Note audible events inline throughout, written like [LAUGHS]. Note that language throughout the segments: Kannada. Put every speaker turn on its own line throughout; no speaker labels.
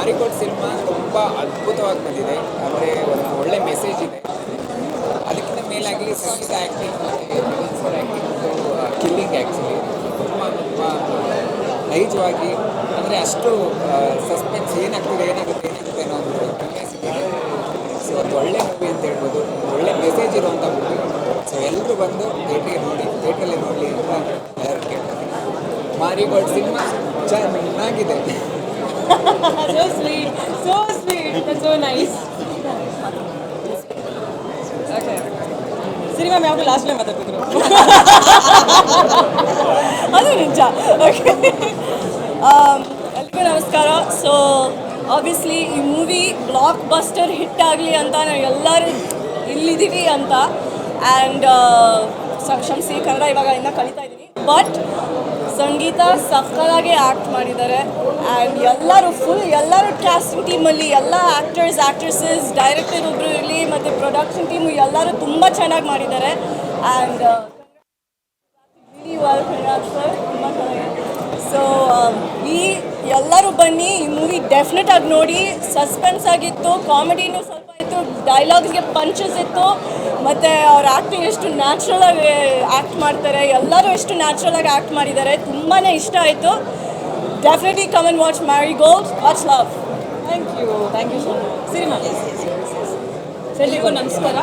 ಮಾರಿಕೋಟ್ ಸಿನಿಮಾ ತುಂಬ ಅದ್ಭುತವಾಗಿ ಬಂದಿದೆ. ಅಂದರೆ ಒಂದು ಒಳ್ಳೆ ಮೆಸೇಜ್ ಇದೆ. ಅದಕ್ಕಿಂತ ಮೇಲಾಗಿ ಸಂಗೀತ ಆ್ಯಕ್ಟಿಂಗ್ ಮತ್ತು ಫಾರ್ ಆ್ಯಕ್ಟಿಂಗ್ ಕಿಲ್ಲಿಂಗ್ ಆ್ಯಕ್ಚುಲಿ ತುಂಬ ತುಂಬ ನೈಜವಾಗಿ ಅಂದರೆ ಅಷ್ಟು ಸಸ್ಪೆನ್ಸ್ ಏನಾಗ್ತದೆ, ಏನಾಗುತ್ತೆ ಏನಾಗುತ್ತೆ ಅನ್ನೋ ಒಂದು ಸೊ ಒಂದು ಒಳ್ಳೆ ಮೂವಿ ಅಂತ ಹೇಳ್ಬೋದು. ಒಳ್ಳೆ ಮೆಸೇಜ್ ಇರುವಂಥ ಮೂವಿ ಸೊ ಎಲ್ಲರೂ ಬಂದು ಥಿಯೇಟ್ರಿಗೆ ನೋಡಿ ಥಿಯೇಟ್ರಲ್ಲಿ ನೋಡಲಿ ಅಂತ ಎಲ್ಲರೂ ಕೇಳ್ತಾರೆ. ಮಾರಿಗೋಲ್ಡ್ ಸಿನಿಮಾ ಚೆನ್ನಾಗಿದೆ. [LAUGHS]
so sweet, so sweet, that's so nice. Okay. Cinema ಯಾವಾಗ ಲಾಸ್ಟ್ ಟೈಮ್ ಮಾತಾಡ್ತಿದ್ರು? [LAUGHS] ಅದು ನಿಜ. ಓಕೆ ಎಲ್ರಿಗೂ ನಮಸ್ಕಾರ. ಸೊ ಆಬ್ವಿಯಸ್ಲಿ ಈ ಮೂವಿ ಬ್ಲಾಕ್ ಬಸ್ಟರ್ ಹಿಟ್ ಆಗಲಿ ಅಂತ ನಾವು ಎಲ್ಲರೂ ಇಲ್ಲಿದ್ದೀವಿ ಅಂತ. ಆ್ಯಂಡ್ ಕ್ಷಮಿಸಿ ಕನ್ನಡ ಇವಾಗ ಇನ್ನೂ ಕಲಿತಾ ಇದ್ದೀನಿ. ಬಟ್ ಸಂಗೀತ ಸಕ್ಕಲಾಗಿ ಆ್ಯಕ್ಟ್ ಮಾಡಿದ್ದಾರೆ. ಆ್ಯಂಡ್ ಎಲ್ಲರೂ ಫುಲ್ ಎಲ್ಲರೂ ಕ್ಯಾಸ್ಟಿಂಗ್ ಟೀಮಲ್ಲಿ ಎಲ್ಲ ಆ್ಯಕ್ಟರ್ಸ್ ಆ್ಯಕ್ಟ್ರೆಸಸ್ ಡೈರೆಕ್ಟರ್ ಒಬ್ಬರು ಇರಲಿ, ಮತ್ತು ಪ್ರೊಡಕ್ಷನ್ ಟೀಮು ಎಲ್ಲರೂ ತುಂಬ ಚೆನ್ನಾಗಿ ಮಾಡಿದ್ದಾರೆ. ಆ್ಯಂಡ್ ಸರ್ ತುಂಬ ಚೆನ್ನಾಗಿದೆ. ಸೊ ಈ ಎಲ್ಲರೂ ಬನ್ನಿ, ಈ ಮೂವಿ ಡೆಫಿನೆಟ್ ಆಗಿ ನೋಡಿ ಸಸ್ಪೆನ್ಸ್ ಆಗಿತ್ತು ಕಾಮಿಡಿನೂ ಸ್ವಲ್ಪ ಇತ್ತು ಡೈಲಾಗ್ಸ್ಗೆ ಪಂಚಸ್ ಇತ್ತು ಮತ್ತು ಅವ್ರ ಆ್ಯಕ್ಟಿಂಗ್ ಎಷ್ಟು ನ್ಯಾಚುರಲ್ ಆಗಿ ಆ್ಯಕ್ಟ್ ಮಾಡ್ತಾರೆ ಎಲ್ಲರೂ ಎಷ್ಟು ನ್ಯಾಚುರಲ್ ಆಗಿ ಆ್ಯಕ್ಟ್ ಮಾಡಿದ್ದಾರೆ ತುಂಬಾ ಇಷ್ಟ ಆಯಿತು. Definitely come and watch marigold watch love thank you thank you so much cinema ಎಲ್ರಿಗೂ ನಮಸ್ಕಾರ.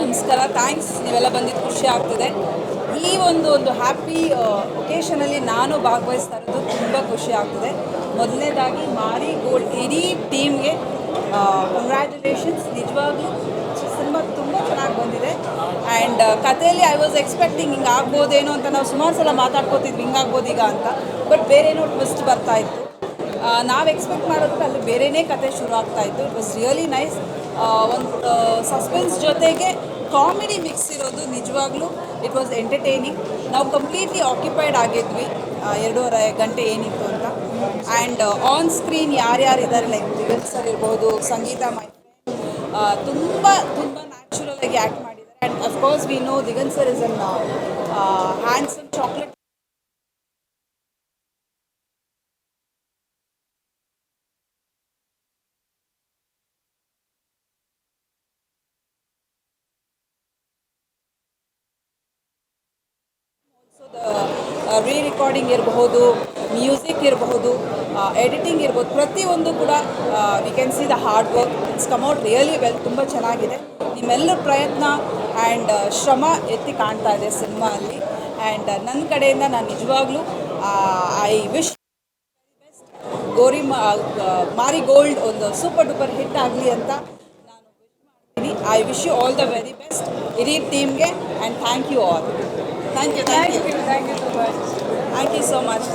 ನಮಸ್ಕಾರ. ಥ್ಯಾಂಕ್ಸ್ ನೀವೆಲ್ಲ ಬಂದಿದ್ದು ಖುಷಿ ಆಗ್ತದೆ. ಈ ಒಂದು ಒಂದು ಹ್ಯಾಪಿ ಒಕೇಶನಲ್ಲಿ ನಾನು ಭಾಗವಹಿಸ್ತಾ ಇರೋದು ತುಂಬ ಖುಷಿ ಆಗ್ತದೆ. ಮೊದಲನೇದಾಗಿ ಮಾರಿ ಗೋಲ್ಡ್ ಇಡೀ ಟೀಮ್ಗೆ ಕಂಗ್ರ್ಯಾಚುಲೇಷನ್ಸ್ ನಿಜವಾಗ್ಲೂ ಸಿನಿಮಾ ತುಂಬ ಚೆನ್ನಾಗಿ ಬಂದಿದೆ. ಆ್ಯಂಡ್ ಕಥೆಯಲ್ಲಿ ಐ ವಾಸ್ ಎಕ್ಸ್ಪೆಕ್ಟಿಂಗ್ ಹಿಂಗೆ ಆಗ್ಬೋದೇನೋ ಅಂತ ನಾವು ಸುಮಾರು ಸಲ ಮಾತಾಡ್ಕೋತಿದ್ವಿ ಹಿಂಗಾಗ್ಬೋದು ಈಗ ಅಂತ. ಬಟ್ ಬೇರೇನೋ ಟ್ವಿಸ್ಟ್ ಬರ್ತಾ ಇತ್ತು. ನಾವು ಎಕ್ಸ್ಪೆಕ್ಟ್ ಮಾಡೋದಕ್ಕೆ ಅಲ್ಲಿ ಬೇರೆಯೇ ಕತೆ ಶುರು ಆಗ್ತಾ ಇತ್ತು. ಇಟ್ ವಾಸ್ ರಿಯಲಿ ನೈಸ್ ಒಂದು ಸಸ್ಪೆನ್ಸ್ ಜೊತೆಗೆ ಕಾಮಿಡಿ ಮಿಕ್ಸ್ ಇರೋದು ನಿಜವಾಗ್ಲೂ ಇಟ್ ವಾಸ್ ಎಂಟರ್ಟೈನಿಂಗ್ ನಾವು ಕಂಪ್ಲೀಟ್ಲಿ ಆಕ್ಯುಪೈಡ್ ಆಗಿದ್ವಿ ಎರಡೂವರೆ ಗಂಟೆ ಏನಿತ್ತು ಅಂತ. ಆ್ಯಂಡ್ ಆನ್ ಸ್ಕ್ರೀನ್ ಯಾರ್ಯಾರು ಇದ್ದಾರೆ ಲೈಕ್ ದಿಗಂತ್ ಸರ್ ಇರ್ಬೋದು, ಸಂಗೀತ ಮೈ ತುಂಬ ತುಂಬ ನ್ಯಾಚುರಲ್ ಆಗಿ ಆ್ಯಕ್ಟ್ ಮಾಡಿದ್ದಾರೆ. And of course we know Diganth sir is an handsome chocolate rerecording ಇರಬಹುದು ಮ್ಯೂಸಿಕ್ ಇರಬಹುದು ಎಡಿಟಿಂಗ್ ಇರ್ಬೋದು ಪ್ರತಿಯೊಂದು ಕೂಡ we can see the hard work it's come out really well ತುಂಬ ಚೆನ್ನಾಗಿದೆ. ನಿಮ್ಮೆಲ್ಲರ ಪ್ರಯತ್ನ ಆ್ಯಂಡ್ ಶ್ರಮ ಎತ್ತಿ ಕಾಣ್ತಾ ಇದೆ ಸಿನಿಮಾ ಅಲ್ಲಿ ಆ್ಯಂಡ್ ನನ್ನ ಕಡೆಯಿಂದ ನಾನು ನಿಜವಾಗ್ಲೂ ಐ ವಿಶ್ ಗೋರಿ ಮಾರಿ ಗೋಲ್ಡ್ ಒಂದು ಸೂಪರ್ ಡೂಪರ್ ಹಿಟ್ ಆಗಲಿ ಅಂತ I wish you all the very best ಇಡೀ ಟೀಮ್ಗೆ and thank you all thank you thank you
thank you so much
thank you so much